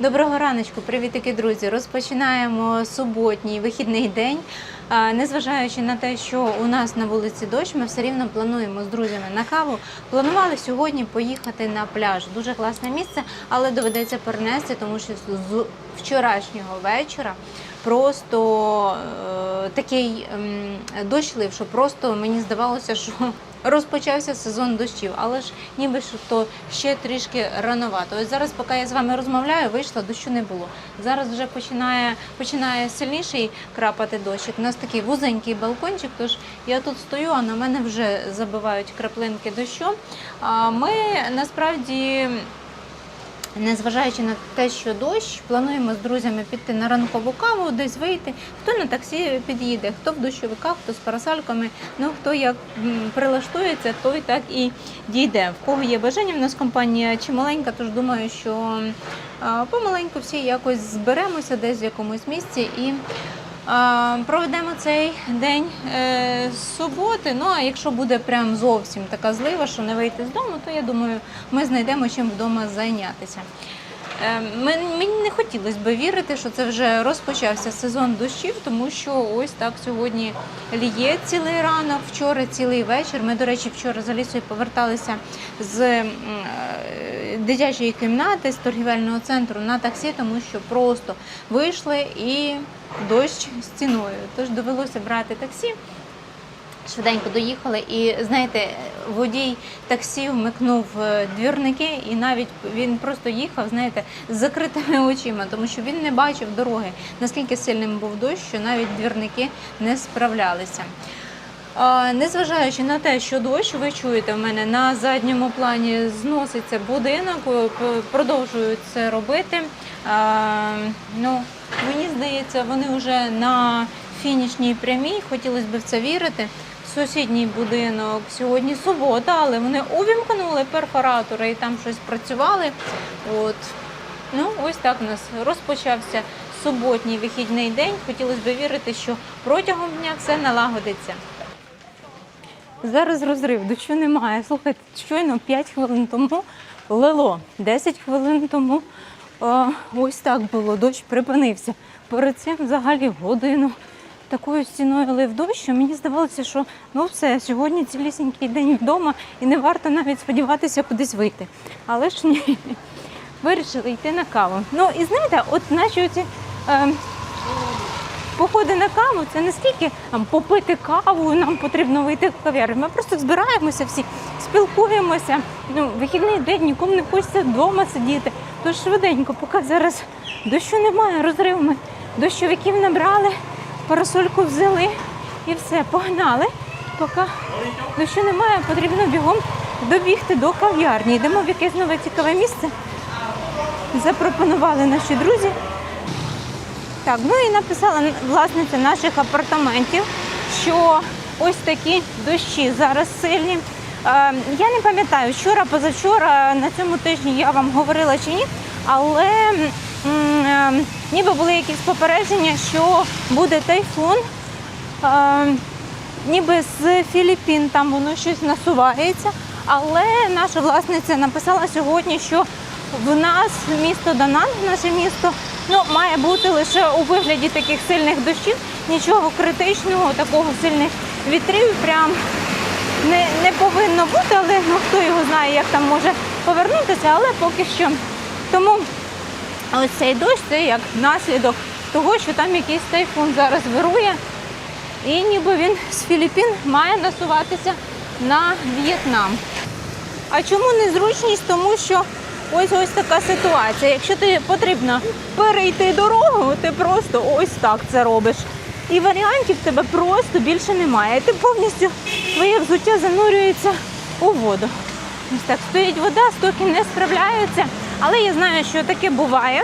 Доброго раночку, привітики, друзі! Розпочинаємо суботній вихідний день. Незважаючи на те, що у нас на вулиці дощ, ми все рівно плануємо з друзями на каву. Планували сьогодні поїхати на пляж. Дуже класне місце, але доведеться перенести, тому що з вчорашнього вечора просто е, такий ем, дощ лив, що просто мені здавалося, що розпочався сезон дощів, але ж ніби що то ще трішки рановато. Ось зараз, поки я з вами розмовляю, вийшла, дощу не було. Зараз вже починає, починає сильніший крапати дощик. У нас такий вузенький балкончик, тож я тут стою, а на мене вже забивають краплинки дощу. Ми насправді. Незважаючи на те, що дощ, плануємо з друзями піти на ранкову каву, десь вийти. Хто на таксі під'їде, хто в дощовиках, хто з парасальками, Ну хто як прилаштується, той так і дійде. В кого є бажання, в нас компанія чималенька, тож думаю, що помаленьку всі якось зберемося десь в якомусь місці і. Проведемо цей день е, з суботи. Ну а якщо буде прям зовсім така злива, що не вийти з дому, то я думаю, ми знайдемо чим вдома зайнятися. Е, мен- Мені не хотілося б вірити, що це вже розпочався сезон дощів, тому що ось так сьогодні ліє цілий ранок, вчора цілий вечір. Ми, до речі, вчора за лісою поверталися з е, дитячої кімнати, з торгівельного центру на таксі, тому що просто вийшли і дощ стіною. Тож довелося брати таксі. Швиденько доїхали, і знаєте, водій таксі вмикнув е, двірники, і навіть він просто їхав, знаєте, з закритими очима, тому що він не бачив дороги. Наскільки сильним був дощ, що навіть двірники не справлялися. Незважаючи на те, що дощ, ви чуєте в мене на задньому плані зноситься будинок, е, п- продовжують це робити. Ну, мені здається, вони вже на фінішній прямій. Хотілося б в це вірити. Сусідній будинок сьогодні субота, але вони увімкнули перфоратори і там щось працювали. От. Ну, ось так у нас розпочався суботній вихідний день. Хотілося б вірити, що протягом дня все налагодиться. Зараз розрив, дощу немає. Слухайте, щойно 5 хвилин тому лило, 10 хвилин тому е, ось так було, дощ припинився. Перед цим взагалі годину такою стіною лив дощ, що мені здавалося, що ну все, сьогодні цілісінький день вдома і не варто навіть сподіватися кудись вийти. Але ж ні, вирішили йти на каву. Ну і знаєте, от наші оці. Е, Походи на каву це не скільки там, попити каву, нам потрібно вийти в кав'ярню. Ми просто збираємося всі, спілкуємося. Ну, вихідний день нікому не хочеться вдома сидіти. Тож швиденько, поки зараз дощу немає, розрив ми дощовиків набрали, парасольку взяли і все, погнали. Поки дощу немає, потрібно бігом добігти до кав'ярні. Йдемо в якесь нове цікаве місце. Запропонували наші друзі. Так, ну і написала власниця наших апартаментів, що ось такі дощі зараз сильні. Е, я не пам'ятаю, вчора, позавчора на цьому тижні я вам говорила чи ні, але ніби були якісь попередження, що буде тайфун. Е, ніби з Філіппін там воно щось насувається. Але наша власниця написала сьогодні, що в нас місто Дананг, наше місто, ну, має бути лише у вигляді таких сильних дощів, нічого критичного, такого сильних вітрів прям не, не повинно бути, але ну, хто його знає, як там може повернутися, але поки що. Тому ось цей дощ це як наслідок того, що там якийсь тайфун зараз вирує. І ніби він з Філіппін має насуватися на В'єтнам. А чому незручність? Тому що ось ось така ситуація. Якщо тобі потрібно перейти дорогу, ти просто ось так це робиш. І варіантів тебе просто більше немає. Ти повністю твоє взуття занурюється у воду. Ось так стоїть вода, стоки не справляються. Але я знаю, що таке буває.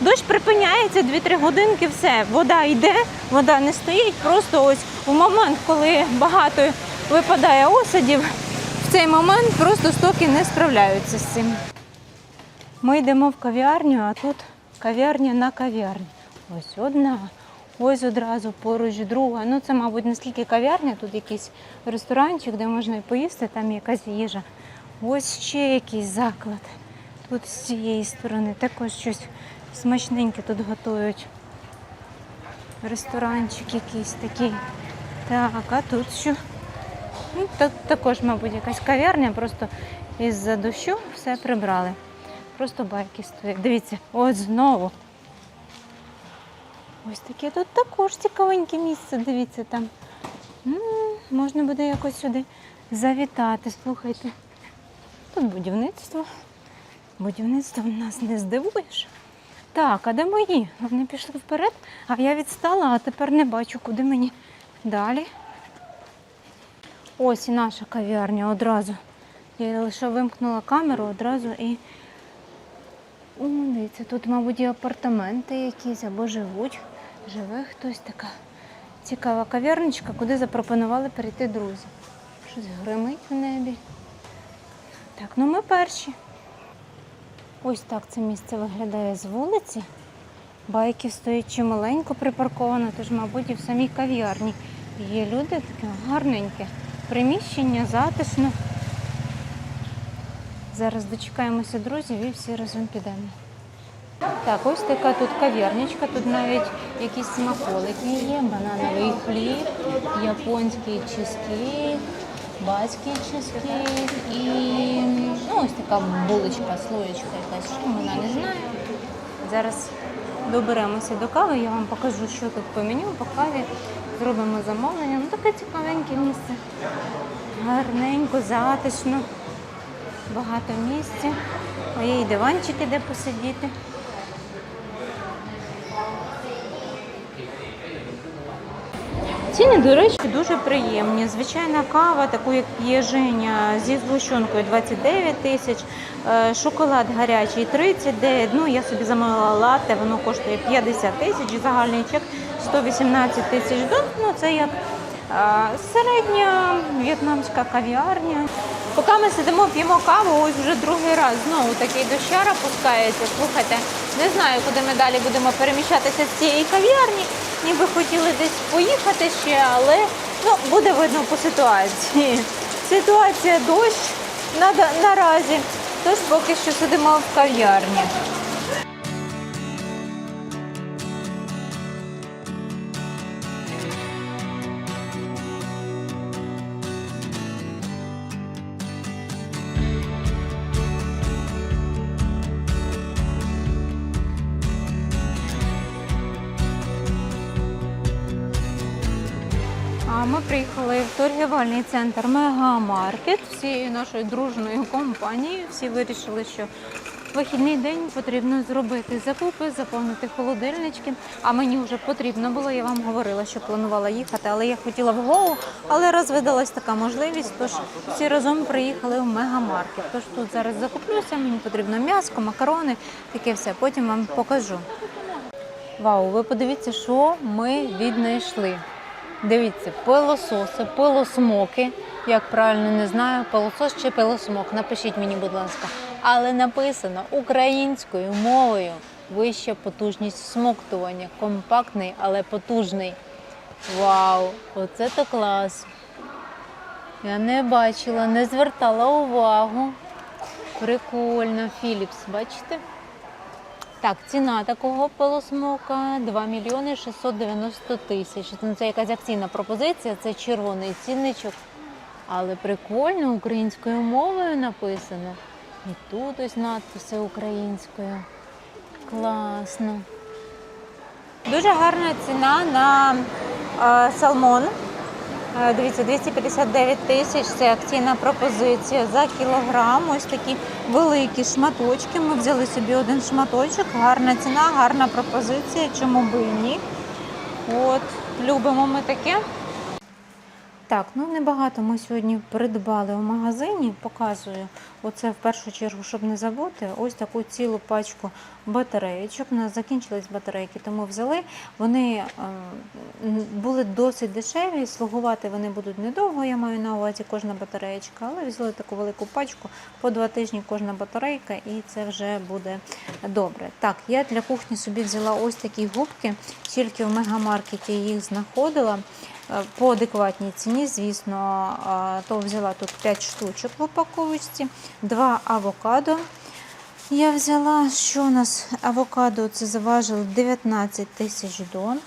Дощ припиняється 2-3 годинки, все, вода йде, вода не стоїть. Просто ось у момент, коли багато випадає осадів, в цей момент просто стоки не справляються з цим. Ми йдемо в кав'ярню, а тут кав'ярня на кав'ярні. Ось одна, ось одразу поруч друга. Ну це, мабуть, не скільки кав'ярня, тут якийсь ресторанчик, де можна і поїсти, там якась їжа. Ось ще якийсь заклад. Тут з цієї сторони також щось смачненьке тут готують. Ресторанчик якийсь такий. Так, а тут що? Ну, тут також, мабуть, якась кав'ярня, просто із-за дощу все прибрали. Просто байки стоять. Дивіться, ось знову. Ось таке тут також цікавеньке місце, дивіться там. М, можна буде якось сюди завітати. Слухайте. Тут будівництво. Будівництво нас не здивуєш. Так, а де мої? Вони пішли вперед, а я відстала, а тепер не бачу, куди мені далі. Ось і наша кав'ярня одразу. Я лише вимкнула камеру одразу і. О, дивіться, тут, мабуть, і апартаменти якісь або живуть. Живе хтось така цікава кав'ярничка, куди запропонували перейти друзі. Щось гримить в небі. Так, ну ми перші. Ось так це місце виглядає з вулиці. Байків стоїть чималенько припарковано, тож, мабуть, і в самій кав'ярні є люди таке гарненьке. Приміщення затишно. Зараз дочекаємося друзів і всі разом підемо. Так, ось така тут кав'ярнячка, тут навіть якісь смаколики є, банановий хліб, японський чизкейк, чизкейк і ну, ось така булочка, слоєчка якась, що вона не знаю. Зараз доберемося до кави, я вам покажу, що тут по меню, по каві. Зробимо замовлення. Ну таке цікавеньке місце. Гарненько, затишно, багато місця. Є і диванчики, де посидіти. Ціни, до речі, дуже приємні. Звичайна кава, таку як є Женя, зі згущенкою 29 тисяч, е, шоколад гарячий 39. Ну, я собі замовила латте, воно коштує 50 тисяч, загальний чек 118 тисяч. Ну, це як е, середня в'єтнамська кав'ярня. Поки ми сидимо, п'ємо каву, ось вже другий раз знову такий дощара пускається. Слухайте, не знаю, куди ми далі будемо переміщатися з цієї кав'ярні. Ніби хотіли десь поїхати ще, але ну, буде видно по ситуації. Ситуація дощ на, наразі, тож поки що сидимо в кав'ярні. Торгівельний центр Мегамаркет всією нашою дружною компанією. Всі вирішили, що вихідний день потрібно зробити закупи, заповнити холодильнички. А мені вже потрібно було. Я вам говорила, що планувала їхати, але я хотіла в Гоу. Але раз видалась така можливість, тож всі разом приїхали в мегамаркет. Тож тут зараз закуплюся. Мені потрібно м'яско, макарони, таке все. Потім вам покажу. Вау, ви подивіться, що ми віднайшли. Дивіться, пилососи, пилосмоки. Як правильно не знаю, пилосос чи пилосмок. Напишіть мені, будь ласка. Але написано українською мовою. Вища потужність всмоктування. Компактний, але потужний. Вау! Оце то клас. Я не бачила, не звертала увагу. Прикольно, Філіпс, бачите? Так, ціна такого пилосмока 2 мільйони 690 тисяч. Ну, Це якась акційна пропозиція, це червоний цінничок. Але прикольно українською мовою написано. І тут ось надписи українською. Класно. Дуже гарна ціна на е, салмон. Дивіться, 259 тисяч це акційна пропозиція за кілограм. Ось такі великі шматочки. Ми взяли собі один шматочок. Гарна ціна, гарна пропозиція. Чому би і ні? От, любимо ми таке. Так, ну небагато ми сьогодні придбали в магазині. Показую оце в першу чергу, щоб не забути. Ось таку цілу пачку батареєчок. У нас закінчились батарейки, тому взяли. Вони е, були досить дешеві, слугувати вони будуть недовго. Я маю на увазі кожна батареєчка, але взяли таку велику пачку по два тижні кожна батарейка, і це вже буде добре. Так, я для кухні собі взяла ось такі губки, тільки в мегамаркеті їх знаходила. Е, По адекватній ціні, звісно, е, то взяла тут 5 штучок в упаковочці, 2 авокадо, Я взяла, що у нас авокадо це заважило 19 тисяч дон.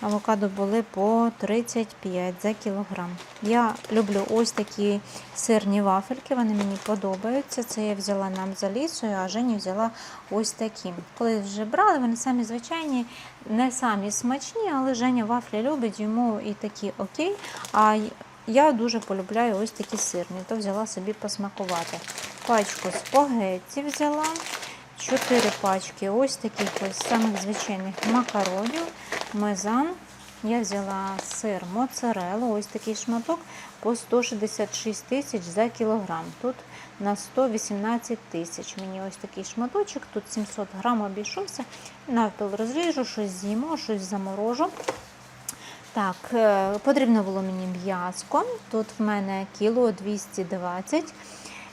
Авокадо були по 35 за кілограм. Я люблю ось такі сирні вафельки, вони мені подобаються. Це я взяла нам за лісою, а Жені взяла ось такі. Коли вже брали, вони самі звичайні, не самі смачні, але Женя вафлі любить, йому і такі окей. А я дуже полюбляю ось такі сирні, то взяла собі посмакувати. Пачку спагетті взяла. Чотири пачки ось таких ось самих звичайних макаронів, мезан. Я взяла сир моцарелла, ось такий шматок по 166 тисяч за кілограм. Тут на 118 тисяч. Мені ось такий шматочок, тут 700 грам обійшовся. Навпіл розріжу, щось з'їмо, щось заморожу. Так, е, потрібно було мені м'яско. Тут в мене кіло 220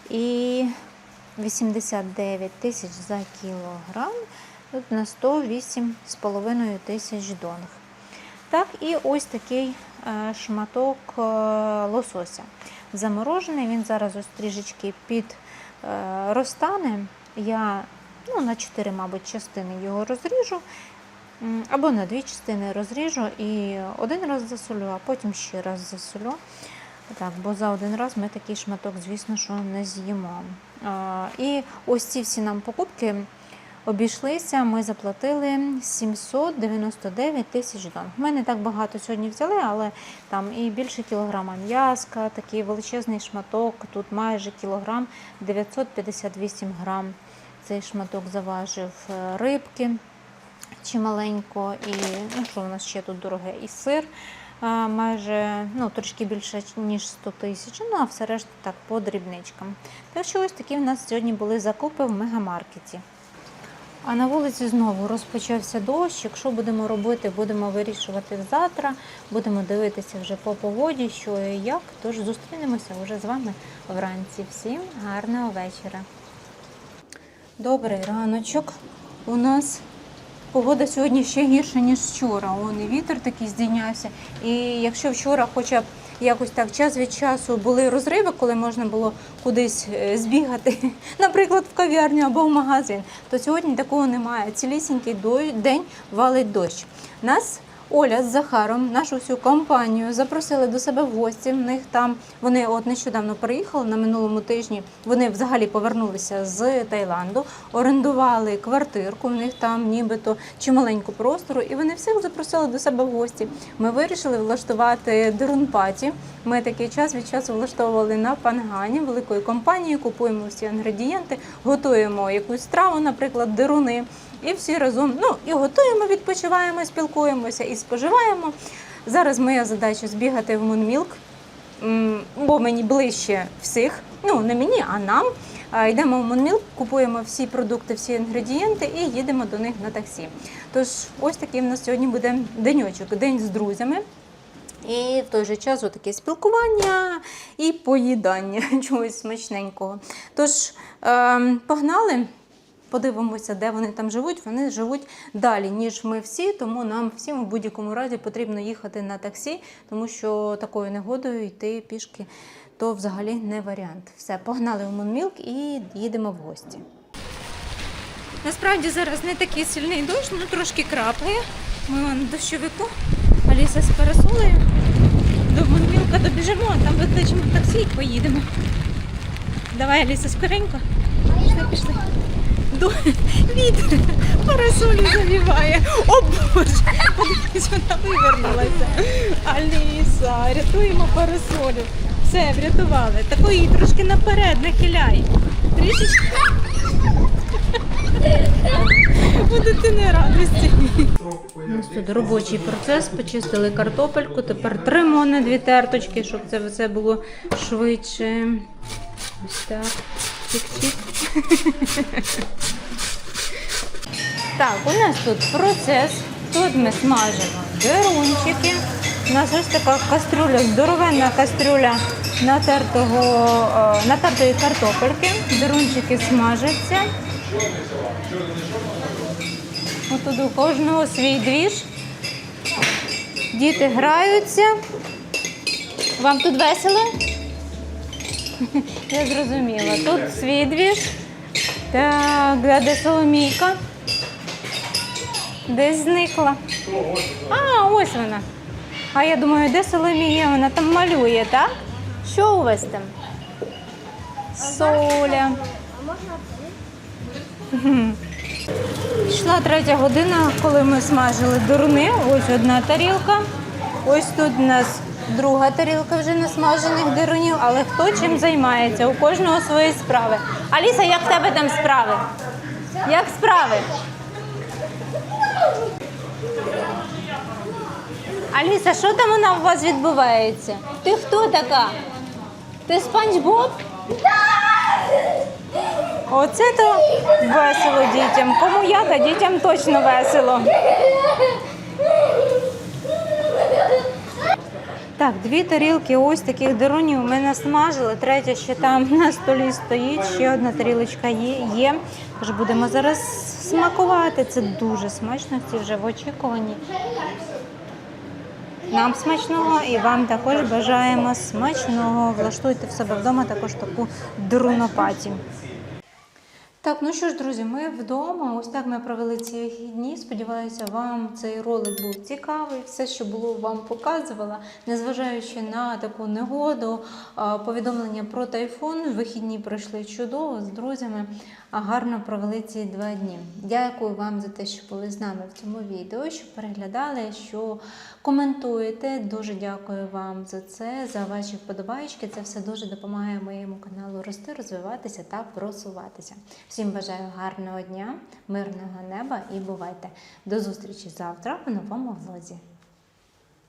і 89 тисяч за кілограм. На 108,5 тисяч донг. Так, і ось такий е, шматок е, лосося. Заморожений, він зараз ось трішечки під е. Я ну, на 4, мабуть, частини його розріжу. Або на дві частини розріжу і один раз засолю, а потім ще раз засолю. Так, бо за один раз ми такий шматок, звісно, що не з'їмо. І ось ці всі нам покупки обійшлися. Ми заплатили 799 тисяч дон. Ми не так багато сьогодні взяли, але там і більше кілограма м'яска, такий величезний шматок. Тут майже кілограм 958 грам. Цей шматок заважив е, рибки чималенько, і ну що у нас ще тут дороге, і сир майже ну, трошки більше ніж 100 тисяч. Ну а все решта так по дрібничкам. Так що ось такі в нас сьогодні були закупи в мегамаркеті. А на вулиці знову розпочався дощ. Якщо будемо робити, будемо вирішувати завтра. Будемо дивитися вже по погоді, що і як. Тож зустрінемося вже з вами вранці. Всім гарного вечора. Добрий раночок. У нас погода сьогодні ще гірша, ніж вчора. Он і вітер такий здійнявся. І якщо вчора, хоча б якось так час від часу були розриви, коли можна було кудись е, збігати, наприклад, в кав'ярню або в магазин, то сьогодні такого немає. Цілісінький день валить дощ. Нас Оля з Захаром, нашу всю компанію, запросили до себе в гості. В них там вони от нещодавно приїхали на минулому тижні. Вони взагалі повернулися з Таїланду, орендували квартирку. В них там нібито чималеньку простору, і вони всіх запросили до себе в гості. Ми вирішили влаштувати дерунпаті. Ми такий час від часу влаштовували на пангані великою компанією. Купуємо всі інгредієнти, готуємо якусь страву, наприклад, деруни. І всі разом ну і готуємо, відпочиваємо, спілкуємося і споживаємо. Зараз моя задача збігати в Мунмілк, бо мені ближче всіх. Ну не мені, а нам. Йдемо в Мунмілк, купуємо всі продукти, всі інгредієнти і їдемо до них на таксі. Тож ось такий в нас сьогодні буде деньочок, день з друзями. І в той же час таке спілкування і поїдання чогось смачненького. Тож ем, погнали. Подивимося, де вони там живуть. Вони живуть далі, ніж ми всі, тому нам всім в будь-якому разі потрібно їхати на таксі, тому що такою негодою йти пішки то взагалі не варіант. Все, погнали в Монмілк і їдемо в гості. Насправді зараз не такий сильний дощ, ну трошки крапає. Ми на дощовику, Аліса з парасолею. До Монмілка добіжимо, а там викличемо таксі і поїдемо. Давай, Аліса, скоренько. Пішли, пішли. Вітер парасолі завіває. О Боже! Подивись, вона вивернулася. Аліса, рятуємо парасолю. Все, врятували. Такої трошки наперед нахиляй. Трішечки. У дитини радості. У нас тут робочий процес. Почистили картопельку. Тепер тримо на дві терточки, щоб це все було швидше. Ось так. Чик-чик. Так, у нас тут процес. Тут ми смажимо дерунчики. У нас ось така кастрюля, здоровенна кастрюля натертого, е, натертої картопельки. Дерунчики смажаться. Отут у кожного свій двіж. Діти граються. Вам тут весело? Я зрозуміла. Тут свій двіж. Так, а де Соломійка? Десь зникла. А, ось вона. А я думаю, де Соломія? Вона там малює, так? Що у вас там? Соля. Пішла третя година, коли ми смажили дуруни. Ось одна тарілка. Ось тут у нас друга тарілка вже насмажених дирунів. Але хто чим займається? У кожного свої справи. Аліса, як в тебе там справи? Як справи? Аліса, що там у у вас відбувається? Ти хто така? Ти спанч Боб? Оце то весело дітям. Кому я, та дітям точно весело. Так, дві тарілки ось таких дерунів ми насмажили. Третя ще там на столі стоїть. Ще одна тарілочка є. Тож будемо зараз смакувати. Це дуже смачно. Всі вже в очікуванні. Нам смачного і вам також бажаємо смачного. Влаштуйте в себе вдома також таку друнопаті. Так, ну що ж, друзі, ми вдома. Ось так ми провели ці вихідні. Сподіваюся, вам цей ролик був цікавий. Все, що було, вам показувала. Незважаючи на таку негоду, повідомлення про тайфун. Вихідні пройшли чудово з друзями, гарно провели ці два дні. Дякую вам за те, що були з нами в цьому відео, що переглядали, що коментуєте. Дуже дякую вам за це, за ваші вподобайки. Це все дуже допомагає моєму каналу рости, розвиватися та просуватися. Всім бажаю гарного дня, мирного неба і бувайте. До зустрічі завтра у новому влозі.